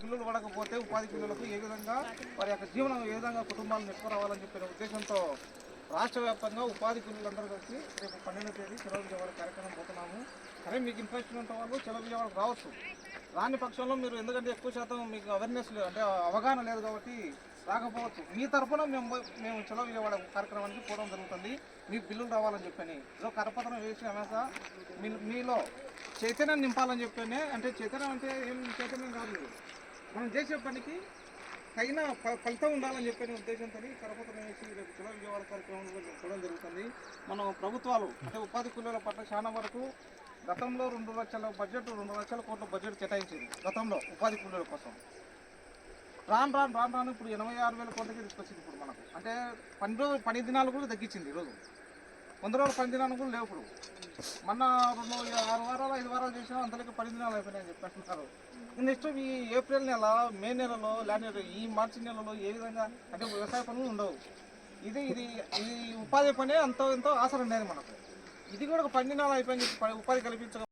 బిల్లులు పడకపోతే ఉపాధి బిల్లులకు ఏ విధంగా వారి యొక్క జీవనం ఏ విధంగా కుటుంబాలను నెట్టుకురావాలని చెప్పిన ఉద్దేశంతో రాష్ట్ర వ్యాప్తంగా ఉపాధి కూలీలందరూ కలిసి రేపు పన్నెండో తేదీ చెలవు విజయవాడ కార్యక్రమం పోతున్నాము. సరే మీకు ఇంట్రెస్ట్ ఉన్న వాళ్ళు చెలవు విజయవాడకు రావచ్చు. రాని పక్షంలో మీరు ఎందుకంటే ఎక్కువ శాతం మీకు అవేర్నెస్ లేదు అంటే అవగాహన లేదు కాబట్టి రాకపోవచ్చు. మీ తరఫున మేము మేము చెలవు విజయవాడ కార్యక్రమానికి పోవడం జరుగుతుంది. మీకు బిల్లులు రావాలని చెప్పని. ఇదో కరపత్రం వేసిన అమెస మీ మీలో చైతన్యం నింపాలని చెప్పని అంటే చైతన్యం అంటే ఏం చైతన్యం కాదు. మనం చేసే పనికి తగిన ఫలితం ఉండాలని చెప్పిన ఉద్దేశంతో కరపత్రం వేసి రేపు కుల విజయవాడ కార్యక్రమంలో చూడడం జరుగుతుంది. మనం ప్రభుత్వాలు అంటే ఉపాధి కూలీల పట్ల చాలా వరకు గతంలో రెండు లక్షల బడ్జెట్ రెండు లక్షల కోట్ల బడ్జెట్ కేటాయించింది గతంలో ఉపాధి కూలీల కోసం. రాను రాను రాను రాను ఇప్పుడు ఎనభై ఆరు వేల కోట్లకి తీసుకొచ్చింది ఇప్పుడు మనకు. అంటే పని రోజులు పని దినాలు కూడా తగ్గించింది ఈరోజు. వంద రోజుల పని దినాలు కూడా లేవు ఇప్పుడు. మొన్న రెండు ఆరు వారాలు చేసినా అంతలోకి పది దినాలు అయిపోయినాయని చెప్పి నెక్స్ట్ ఈ ఏప్రిల్ నెల మే నెలలో లేదంటే ఈ మార్చి నెలలో ఏ విధంగా అంటే వ్యవసాయ పనులు ఉండవు. ఇది ఇది ఇది ఉపాధి పనే అంత ఎంతో ఆసరం ఉండేది మనకు. ఇది కూడా ఒక పది దినాలు అయిపోయింది ఉపాధి కల్పించక